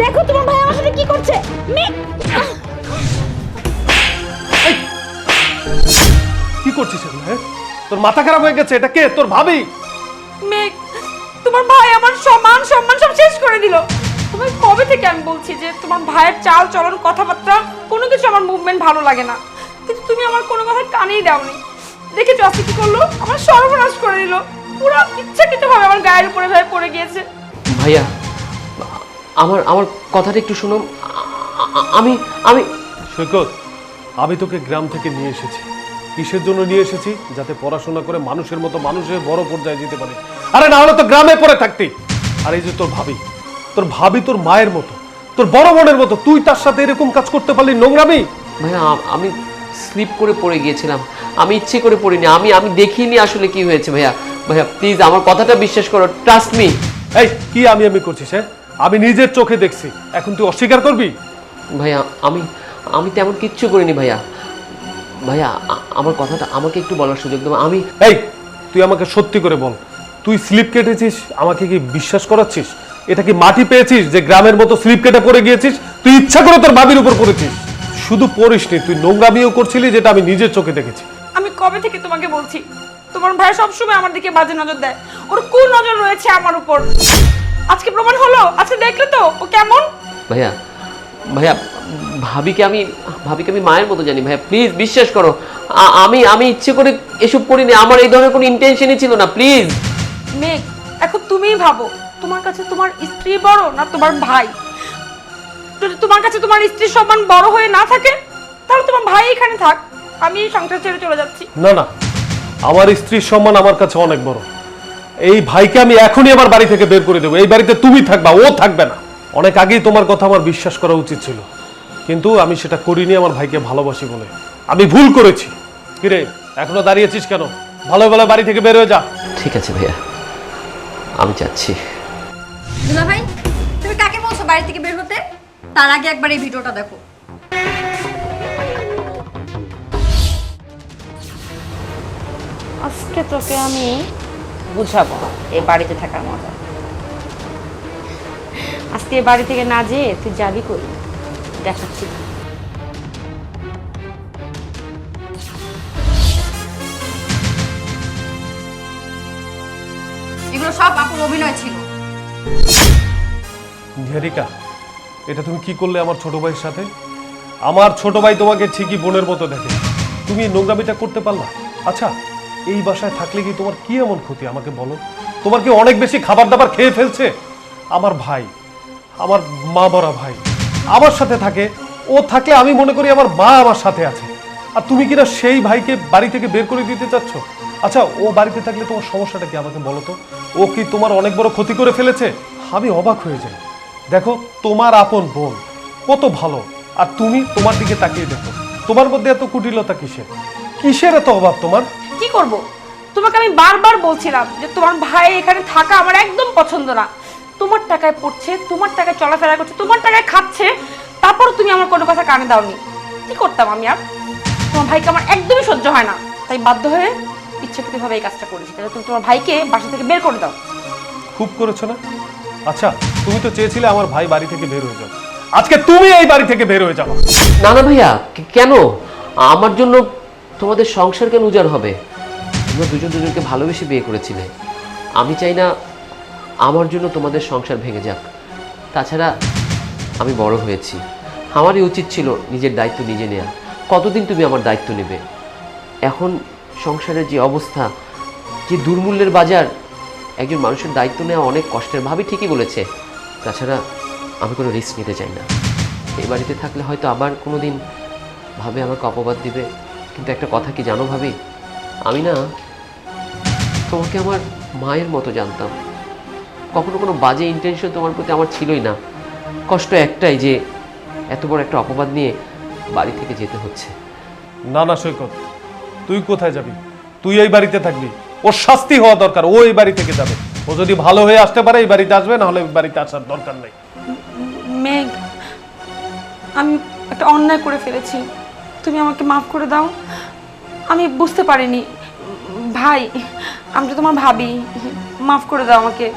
দেখো তোমার ভাই আমার সাথে কি করছে। মেঘ কি করছিস এগুলো হ্যাঁ? তোর মাথা খারাপ হয়ে গেছে এটা কে? তোর ভাবি? মেঘ তোমার ভাই আমার সম্মান সম্মান সব শেষ করে দিল। তোমার কবে থেকে আমি বলছি যে তোমার ভাইয়ের চাল চলন কথাবার্তা কোনো কিছু আমার মুভমেন্ট ভালো লাগে না। কিন্তু তুমি আমার কোনো কথা কানেই দাওনি। দেখেছ আজকে কি করল? আমার সর্বনাশ করে দিল। পুরো ইচ্ছাকৃত ভাবে আমার গায়ের উপরে ভাবে পড়ে গিয়েছে। ভাইয়া আমার আমার কথাটা একটু শুনো আমি আমি সৈকত আমি তোকে গ্রাম থেকে নিয়ে এসেছি। কিসের জন্য নিয়ে এসেছি? যাতে পড়াশোনা করে মানুষের মতো মানুষের বড় পর্যায়ে যেতে পারে। আরে না হলে তো গ্রামে পড়ে থাকতি। আর এই যে তোর ভাবি তোর ভাবি তোর মায়ের মতো তোর বড় বোনের মতো তুই তার সাথে এরকম কাজ করতে পারলি নোংরামি? ভাইয়া আমি স্লিপ করে পড়ে গিয়েছিলাম। আমি ইচ্ছে করে পড়িনি। আমি আমি দেখিনি আসলে কি হয়েছে ভাইয়া। ভাইয়া প্লিজ আমার কথাটা বিশ্বাস করো ট্রাস্ট মি এই কি আমি আমি করছিস হ্যাঁ আমি নিজের চোখে দেখছি। এখন তুই অস্বীকার করবি? ভাইয়া আমি আমি তেমন কিচ্ছু করিনি ভাইয়া। ভাইয়া আমার কথাটা আমাকে একটু বলার সুযোগ দেবো। আমি এই তুই আমাকে সত্যি করে বল। তুই স্লিপ কেটেছিস? আমাকে কি বিশ্বাস করাচ্ছিস? এটা কি মাটি পেয়েছিস যে গ্রামের মতো স্লিপ কেটে পড়ে গিয়েছিস? তুই ইচ্ছা করে তোর ভাবির উপর পড়েছিস। শুধু পড়িসনি তুই নোংরামিও করছিলি যেটা আমি নিজের চোখে দেখেছি। আমি কবে থেকে তোমাকে বলছি? তোমার ভাই সবসময় আমার দিকে বাজে নজর দেয়। ওর কোন নজর রয়েছে আমার উপর। আজকে প্রমাণ হলো? আজকে দেখলে তো? ও কেমন? ভাইয়া ভাইয়া ভাবিকে আমি ভাবিকে আমি মায়ের মতো জানি। ভাইয়া প্লিজ বিশ্বাস করো আমি আমি ইচ্ছে করে এসব করিনি। আমার এই ধরনের কোনো ইন্টেনশনই ছিল না প্লিজ মেঘ এখন তুমিই ভাবো তোমার কাছে তোমার স্ত্রী বড় না তোমার ভাই? যদি তোমার কাছে তোমার স্ত্রীর সম্মান বড় হয়ে না থাকে তাহলে তোমার ভাই এখানে থাক। আমি এই সংসার ছেড়ে চলে যাচ্ছি। না না আমার স্ত্রীর সম্মান আমার কাছে অনেক বড়। এই ভাইকে আমি এখনই আমার বাড়ি থেকে বের করে দেবো। এই বাড়িতে তুমি থাকবা ও থাকবে না। অনেক আগেই তোমার কথা আমার বিশ্বাস করা উচিত ছিল। কিন্তু আমি সেটা করিনি আমার ভাইকে ভালোবাসি বলে। আমি ভুল করেছি। কিরে এখনও দাঁড়িয়েছিস কেন? ভালো ভালো বাড়ি থেকে বের হয়ে যা। ঠিক আছে ভাইয়া। আমি যাচ্ছি। দুলা ভাই তুমি কাকে বলছো বাড়ি থেকে বের হতে? তার আগে একবার এই ভিডিওটা দেখো। আজকে তোকে আমি বুঝাবো এই বাড়িতে থাকার মজা আজকে বাড়ি থেকে না যেয়ে তুই যাবি কই? দেখাচ্ছি। অভিনয় ছিল। এটা তুমি কি করলে আমার ছোট ভাইয়ের সাথে? আমার ছোট ভাই তোমাকে ঠিকই বোনের মতো দেখে। তুমি নোংরামিটা করতে পারলা? আচ্ছা এই বাসায় থাকলে কি তোমার কি এমন ক্ষতি? আমাকে বলো। তোমার কি অনেক বেশি খাবার দাবার খেয়ে ফেলছে? আমার ভাই, আমার মা মরা ভাই, আমার সাথে থাকে। ও থাকলে আমি মনে করি আমার মা আমার সাথে আছে। আর তুমি কিনা সেই ভাইকে বাড়ি থেকে বের করে দিতে চাচ্ছ? আচ্ছা ও বাড়িতে থাকলে তোমার সমস্যাটা কি আমাকে বলো তো? ও কি তোমার অনেক বড় ক্ষতি করে ফেলেছে? আমি অবাক হয়ে যাই। দেখো, তোমার আপন বোন, কত ভালো। আর তুমি তোমার দিকে তাকিয়ে দেখো। তোমার মধ্যে এত কুটিলতা কিসের? কিসের এত অভাব তোমার? করব? তোমাকে আমি বারবার বলছিলাম যে তোমার ভাই এখানে থাকা আমার একদম পছন্দ না। তোমার টাকায় পড়ছে তোমার টাকায় চলাফেরা করছে তোমার টাকায় খাচ্ছে তারপর তুমি আমার কোনো কথা কানে দাওনি। কি করতাম আমি আর? তোমার ভাইকে আমার একদমই সহ্য হয় না। তাই বাধ্য হয়ে ইচ্ছাকৃতভাবে এই কাজটা করেছি। তাহলে তুমি তোমার ভাইকে বাসা থেকে বের করে দাও। খুব করেছ না? আচ্ছা তুমি তো চেয়েছিলে আমার ভাই বাড়ি থেকে বের হয়ে যাও আজকে তুমি এই বাড়ি থেকে বের হয়ে যাও। না না ভাইয়া কেন? আমার জন্য তোমাদের সংসার কেন উজাড় হবে? তোমরা দুজন দুজনকে ভালোবেসে বিয়ে করেছিলে। আমি চাই না আমার জন্য তোমাদের সংসার ভেঙে যাক। তাছাড়া আমি বড় হয়েছি। আমারই উচিত ছিল নিজের দায়িত্ব নিজে নেওয়া কতদিন তুমি আমার দায়িত্ব নেবে? এখন সংসারের যে অবস্থা, যে দুর্মূল্যের বাজার, একজন মানুষের দায়িত্ব নেওয়া অনেক কষ্টের। ভাবে ঠিকই বলেছে। তাছাড়া আমি কোনো রিস্ক নিতে চাই না। এই বাড়িতে থাকলে হয়তো আবার কোনো দিন ভাবে আমাকে অপবাদ দিবে। কিন্তু একটা কথা কি জানো ভাবি? আমি না তোমাকে আমার মায়ের মতো জানতাম। কখনো কোনো বাজে ইন্টেনশন তোমার প্রতি আমার ছিলই না। কষ্ট একটাই যে এত বড় একটা অপবাদ নিয়ে বাড়ি থেকে যেতে হচ্ছে। না না সৈকত তুই কোথায় যাবি? তুই এই বাড়িতে থাকবি। ওর শাস্তি হওয়া দরকার ও এই বাড়ি থেকে যাবে। ও যদি ভালো হয়ে আসতে পারে এই বাড়িতে আসবে না হলে এই বাড়িতে আসার দরকার নেই। মেঘ আমি একটা অন্যায় করে ফেলেছি। তুমি আমাকে মাফ করে দাও। আমি বুঝতে পারিনি। ভাই আমি তো তোমার ভাবি। মাফ করে দাও আমাকে।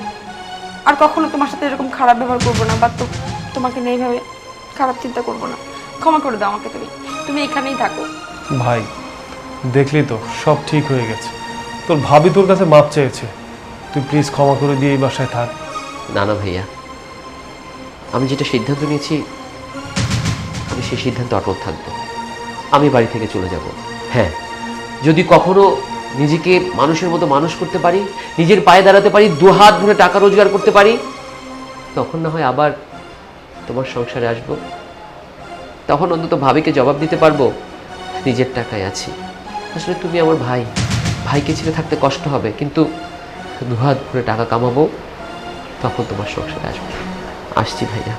আর কখনো তোমার সাথে এরকম খারাপ ব্যবহার করব না বা তো তোমাকে নিয়ে এইভাবে খারাপ চিন্তা করব না। ক্ষমা করে দাও আমাকে তুমি। তুমি এখানেই থাকো। ভাই দেখলি তো সব ঠিক হয়ে গেছে। তোর ভাবি তোর কাছে মাপ চেয়েছে। তুই প্লিজ ক্ষমা করে দিয়ে এই বাসায় থাক। না না ভাইয়া। আমি যেটা সিদ্ধান্ত নিয়েছি আমি সেই সিদ্ধান্ত অটল থাকব। আমি বাড়ি থেকে চলে যাব। হ্যাঁ যদি কখনো নিজেকে মানুষের মতো মানুষ করতে পারি, নিজের পায়ে দাঁড়াতে পারি, দু হাত ধরে টাকা রোজগার করতে পারি, তখন না হয় আবার তোমার সংসারে আসব। তখন অন্তত ভাবিকে জবাব দিতে পারব, নিজের টাকায় আছি। আসলে তুমি আমার ভাই, ভাইকে ছেড়ে থাকতে কষ্ট হবে, কিন্তু দু হাত ভরে টাকা কামাবো, তখন তোমার সংসারে আসব। আসছি ভাইয়া।